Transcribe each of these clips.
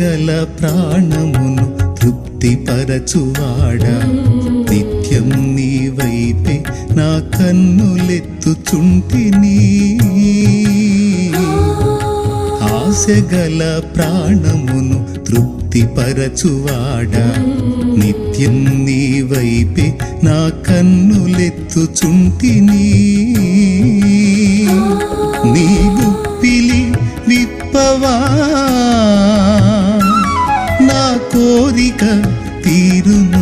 గల ప్రాణమును తృప్తిపరచువాడా. నిత్యం నీ వైపే నా కన్నులెత్తుచుంటిని. ఆశగల ప్రాణమును తృప్తిపరచువాడా. నిత్యం నీ వైపే నా కన్నులెత్తుచుంటిని. నీ గుప్పిలి విప్పవా? కోరిక తీరును.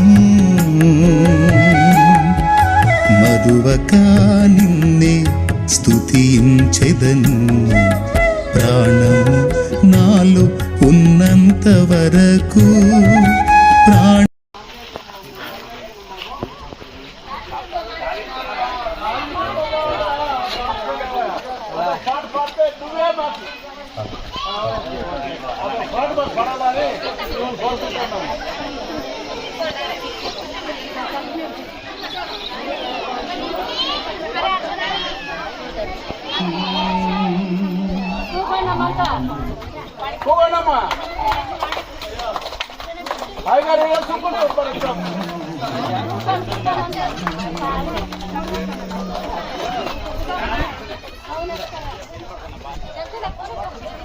మరువక నిన్నే స్తుతించెదను. ప్రాణము నాలో ఉన్నంత వరకు ప్రాణ పోగొండమ్మా అయ్యగారు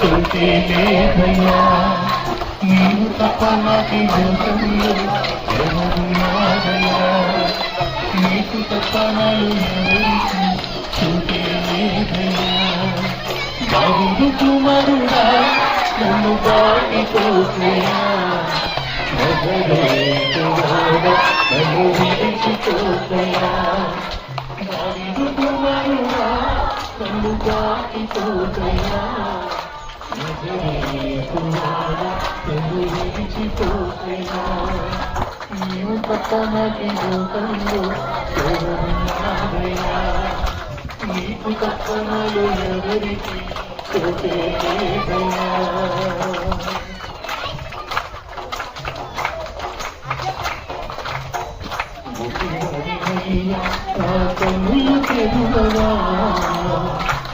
చోటే లేదయ్యా నీవు తప్ప నాకి లోకంలో ఎవరున్నారయ్యా? నీకు తప్ప నాలో చోటే లేదయ్యా? బాబు కుమారుడా నన్ను తప్పనలు ఎవరికి చోటే లేదయ్యా నా కన్నులు తెలుగవా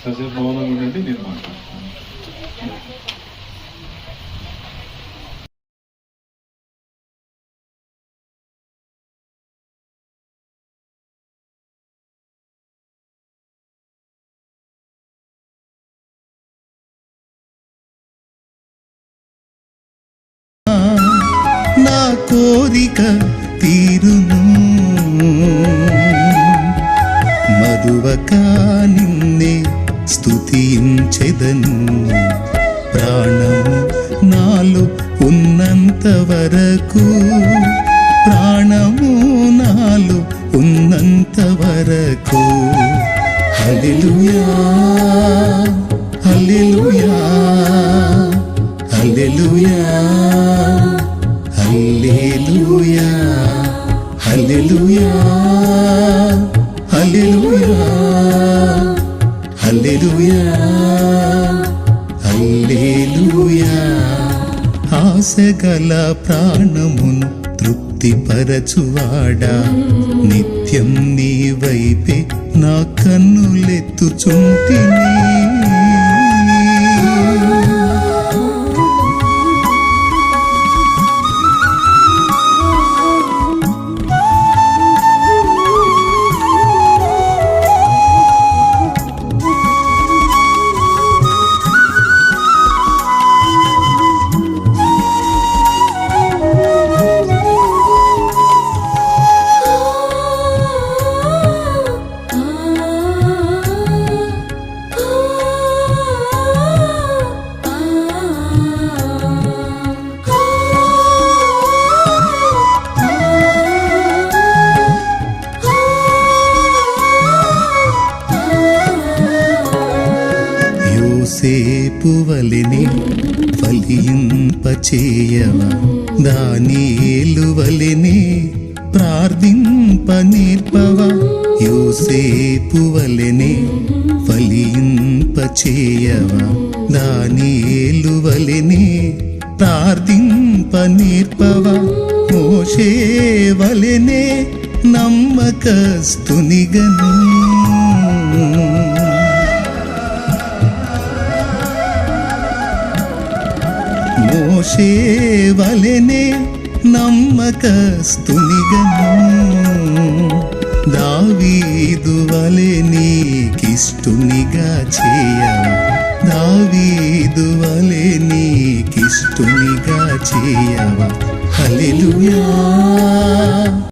సజీవ భవనం ఉండండి నేను మాట్లాడతాను కోరిక తీరును. మరువక నిన్నే స్థుతించెదను ప్రాణము నాలో ఉన్నంత వరకు ప్రాణము నాలో ఉన్నంత వరకు. హల్లెలూయా హల్లెలూయా హల్లెలూయా. హల్లెలూయా హల్లెలూయా హల్లెలూయా హల్లెలూయా హల్లెలూయా. ఆశగల ప్రాణమును తృప్తిపరచువాడా? నిత్యం నీ వైపే నా కన్నులెత్తుచుంటిని. ఫలింపచేయవ దానియేలు ప్రార్థింప నేర్పవ యోసేపు వలెని ఫలింపచేయవ. దానియేలు ప్రార్థింప నేర్పవ మోషే వలెనే నమ్మకస్తునిగను. మోషే నమ్మకస్తునిగను. దావీదు వలె నీకిష్టునిగా చేయ. దావీదు వలె నీకిష్టునిగా చేయవ హల్లెలూయా.